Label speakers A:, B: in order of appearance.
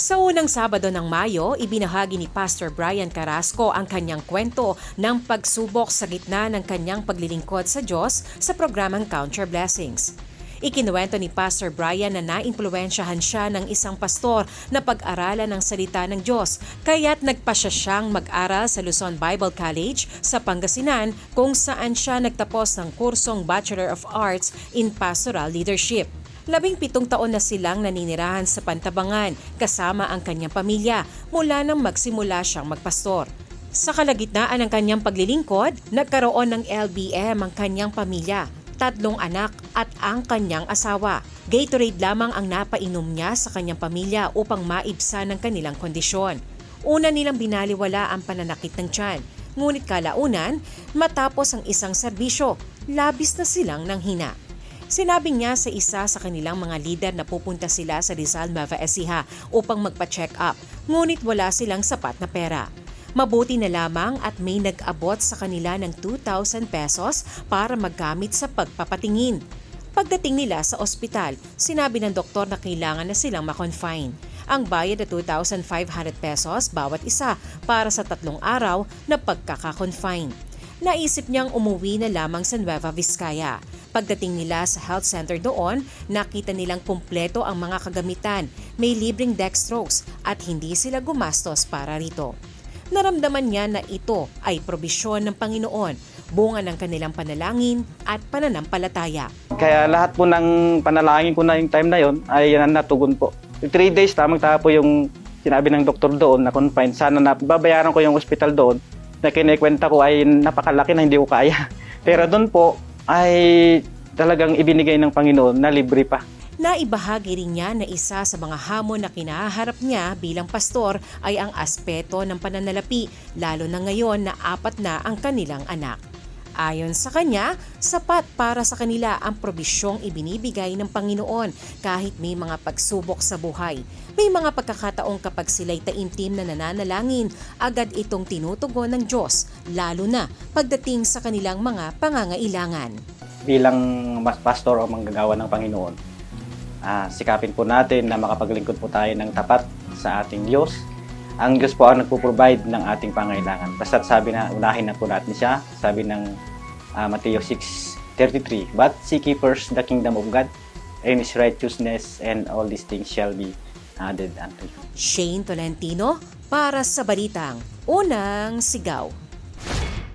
A: Sa unang Sabado ng Mayo, ibinahagi ni Pastor Brian Carrasco ang kanyang kwento ng pagsubok sa gitna ng kanyang paglilingkod sa Diyos sa programang Count Your Blessings. Ikinuwento ni Pastor Brian na naimpluwensyahan siya ng isang pastor na pag-aralan ng salita ng Diyos, kaya't nagpasya siyang mag-aral sa Luzon Bible College sa Pangasinan kung saan siya nagtapos ng kursong Bachelor of Arts in Pastoral Leadership. Labing pitong taon na silang naninirahan sa Pantabangan kasama ang kanyang pamilya mula nang magsimula siyang magpastor. Sa kalagitnaan ng kanyang paglilingkod, nagkaroon ng LBM ang kanyang pamilya, tatlong anak at ang kanyang asawa. Gatorade lamang ang napainom niya sa kanyang pamilya upang maibsan ang kanilang kondisyon. Una nilang binaliwala ang pananakit ng tiyan, ngunit kalaunan, matapos ang isang serbisyo, labis na silang nanghina. Sinabi niya sa isa sa kanilang mga lider na pupunta sila sa Rizal Nueva Ecija upang magpa-check up, ngunit wala silang sapat na pera. Mabuti na lamang at may nag-abot sa kanila ng 2,000 pesos para maggamit sa pagpapatingin. Pagdating nila sa ospital, sinabi ng doktor na kailangan na silang makonfine. Ang bayad na 2,500 pesos bawat isa para sa tatlong araw na pagkakakonfine. Naisip niyang umuwi na lamang sa Nueva Vizcaya. Pagdating nila sa health center doon, nakita nilang kumpleto ang mga kagamitan, may libreng dextrose at hindi sila gumastos para rito. Naramdaman niya na ito ay probisyon ng Panginoon, bunga ng kanilang panalangin at pananampalataya.
B: Kaya lahat po ng panalangin ko na yung time na yon ay natugon po. Three days, tamang tapo yung sinabi ng doktor doon na confined. Sana na babayaran ko yung hospital doon na kinikwenta ko ay napakalaki na hindi ko kaya. Pero doon po ay talagang ibinigay ng Panginoon na libre pa.
A: Naibahagi rin niya na isa sa mga hamon na kinaharap niya bilang pastor ay ang aspeto ng pananalapi, lalo na ngayon na apat na ang kanilang anak. Ayon sa kanya, sapat para sa kanila ang probisyong ibinibigay ng Panginoon kahit may mga pagsubok sa buhay. May mga pagkakataong kapag sila'y taimtim na nananalangin, agad itong tinutugon ng Diyos, lalo na pagdating sa kanilang mga pangangailangan.
B: Bilang mas pastor o manggagawa ng Panginoon, ah, sikapin po natin na makapaglingkod po tayo ng tapat sa ating Diyos. Ang Diyos po ang nagpo-provide ng ating pangailangan. Basta't sabi na, unahin na po natin siya. Sabi ng ah, Mateo 6.33, But seek ye first the kingdom of God and His righteousness, and all these things shall be added unto you.
A: Shane Tolentino para sa Balitang Unang Sigaw.